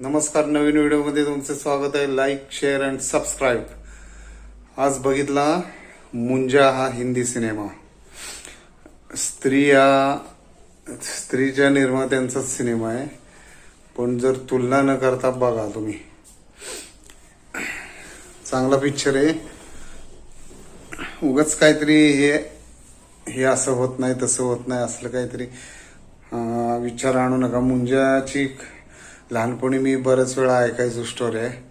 नमस्कार नवीन व्हिडिओमध्ये तुमचं स्वागत आहे. लाईक शेअर अँड सबस्क्राईब आज बघितला मुंजा हा हिंदी सिनेमा. स्त्रिया स्त्रीच्या निर्मात्यांचाच सिनेमा आहे. पण जर तुलना न करता बघा तुम्ही. चांगला पिक्चर आहे. उगाच काहीतरी हे हे असं होत नाही तसं होत नाही असलं काहीतरी विचार आणू नका. मुंजाची लहानपणी मी बऱ्याच वेळा ऐकायचो स्टोरी आहे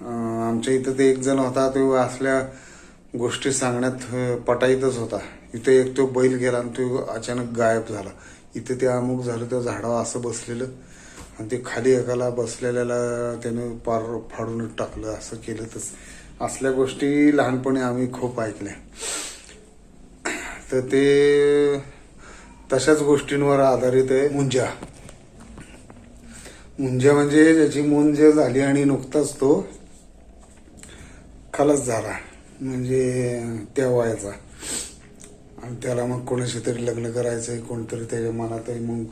आमच्या इथं ते एक जण होता तो असल्या गोष्टी सांगण्यात पटाईतच होता. इथं एक तो बैल गेला आणि तो अचानक गायब झाला. इथे ते अमुक झालं त्या झाडावर असं बसलेलं आणि ते खाली एकाला बसलेल्याला त्याने पार फाडून टाकलं असं केलं तस असल्या गोष्टी लहानपणी आम्ही खूप ऐकल्या. तर ते तशाच गोष्टींवर आधारित आहे. मुंजा. मुंजे म्हणजे ज्याची मुंज झाली आणि नुकताच तो खलास झाला. म्हणजे त्या वयाचा. आणि त्याला मग कोणाशी तरी लग्न करायचंय कोणतरी त्याच्या मनात आहे मग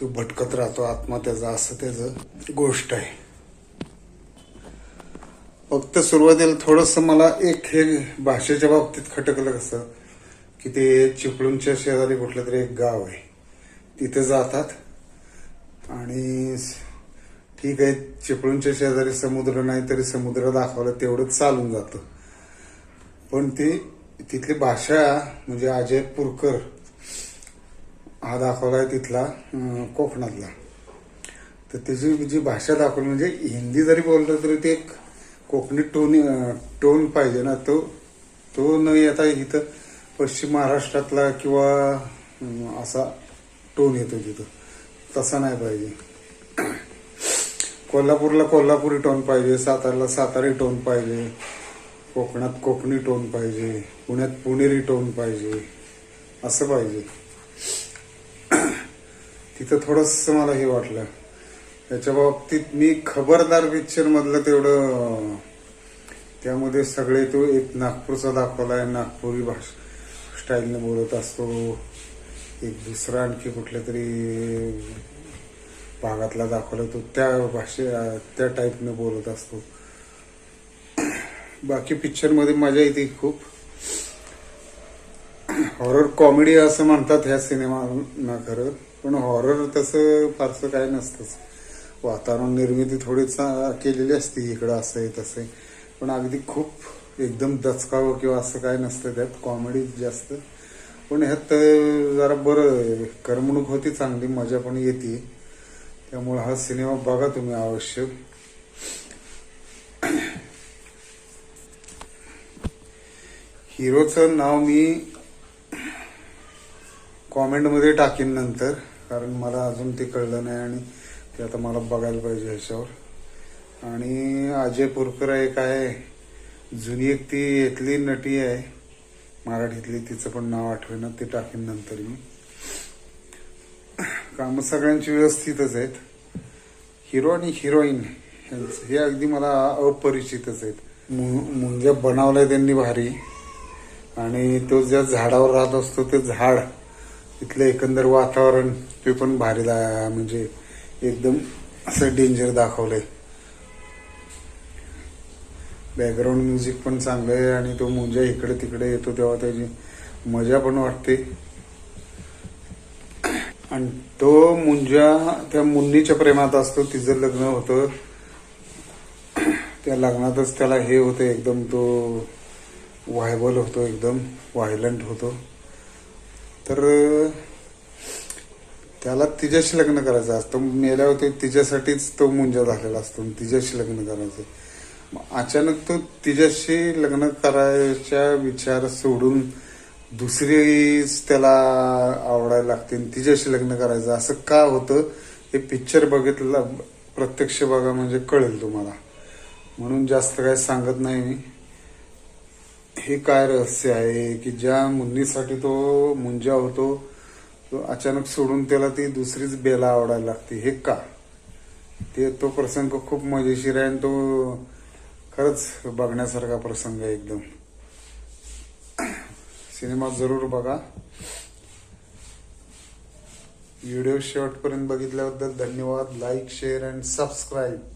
तो भटकत राहतो. आत्मा त्याचा असं त्याचं गोष्ट आहे. फक्त सुरुवातीला थोडस मला एक हे भाषेच्या बाबतीत खटकलं कसं की ते चिपळूणच्या शेजारी कुठलं तरी एक गाव आहे. तिथे जातात. आणि ठीक आहे चिपळूणच्या शेजारी समुद्र नाही तरी समुद्र दाखवलं तेवढंच चालून जातं. पण ती तिथली भाषा म्हणजे अजय पुरकर हा दाखवला आहे तिथला कोकणातला. तर त्याची जी भाषा दाखवली म्हणजे हिंदी जरी बोललं तरी ते एक कोकणी टोन टोन पाहिजे ना. तो तो न येता इथं पश्चिम महाराष्ट्रातला किंवा असा टोन येतो तिथं. तसा नाही पाहिजे. कोल्हापूरला कोल्हापुरी टोन पाहिजे सातारला सातारी टोन पाहिजे कोकणात कोकणी टोन पाहिजे पुण्यात पुणेरी टोन पाहिजे असं पाहिजे. तिथं थोडस मला हे वाटलं. त्याच्या बाबतीत मी खबरदार पिक्चर मधलं तेवढं त्यामध्ये सगळे तो एक नागपूरचा दाखवलाय नागपुरी भाषा स्टाईलने बोलत असतो. एक दुसरा आणखी कुठल्या तरी भागातला दाखवला तो त्या भाषे त्या टाईपनं बोलत असतो. बाकी पिक्चरमध्ये मजा येते खूप. हॉरर कॉमेडी असं म्हणतात ह्या सिनेमाना खरं पण हॉरर तसं फारसं काय नसतंच. वातावरण निर्मिती थोडी केलेली असते इकडं असं आहे तसं. आहे पण अगदी खूप एकदम दचकावं किंवा असं काय नसतं त्यात कॉमेडी जास्त. पण ह्यात जरा बरं करमणूक होती चांगली मजा पण येते. त्यामुळे हा सिनेमा बघा तुम्ही आवश्यक. हिरोचं नाव मी कॉमेंटमध्ये टाकीन नंतर कारण मला अजून ते कळलं नाही आणि ते आता मला बघायला पाहिजे ह्याच्यावर. आणि अजय पुरकर एक आहे जुनी एक ती येथली नटी आहे. मराठीतली तिचं पण नाव आठवेना ते टाकीन नंतर मी. कामं सगळ्यांची व्यवस्थितच आहेत. हिरो आणि हिरोईन हे अगदी मला अपरिचितच आहेत. मु- मुंजा बनवलाय त्यांनी भारी. आणि तो ज्या झाडावर राहत असतो ते झाड तिथलं एकंदर वातावरण ते पण भारी दा- म्हणजे एकदम असं डेंजर दाखवलंय. बॅकग्राऊंड म्युझिक पण चांगलं आहे आणि तो मुंजा इकडे तिकडे येतो तेव्हा त्याची मजा पण वाटते. आणि तो मुंजा त्या मुन्नीच्या प्रेमात असतो तिचं लग्न होतं. त्या लग्नातच त्याला हे होतं एकदम तो व्हायबल होतो एकदम व्हायलंट होतो. तर त्याला तिच्याशी लग्न करायचं असतं. मेल्यावर ते तिच्यासाठीच तो मुंजा झालेला असतो आणि तिच्याशी लग्न करायचं. मग अचानक तो तिच्याशी लग्न करायच्या विचार सोडून दुसरीच त्याला आवडायला लागते आणि तिच्याशी लग्न करायचं असं का होतं हे पिक्चर बघितलं प्रत्यक्ष बघा म्हणजे कळेल तुम्हाला. म्हणून जास्त काय सांगत नाही मी. हे काय रहस्य आहे की ज्या मुन्नीसाठी तो मुंजा होतो तो अचानक सोडून त्याला ती दुसरीच बेला आवडायला लागते. हे का? ते तो प्रसंग खूप मजेशीर आहे आणि तो खरंच बघण्यासारखा प्रसंग आहे एकदम. सिनेमा जरूर बघा. व्हिडिओ शेवटपर्यंत बघितल्याबद्दल धन्यवाद. Like share and subscribe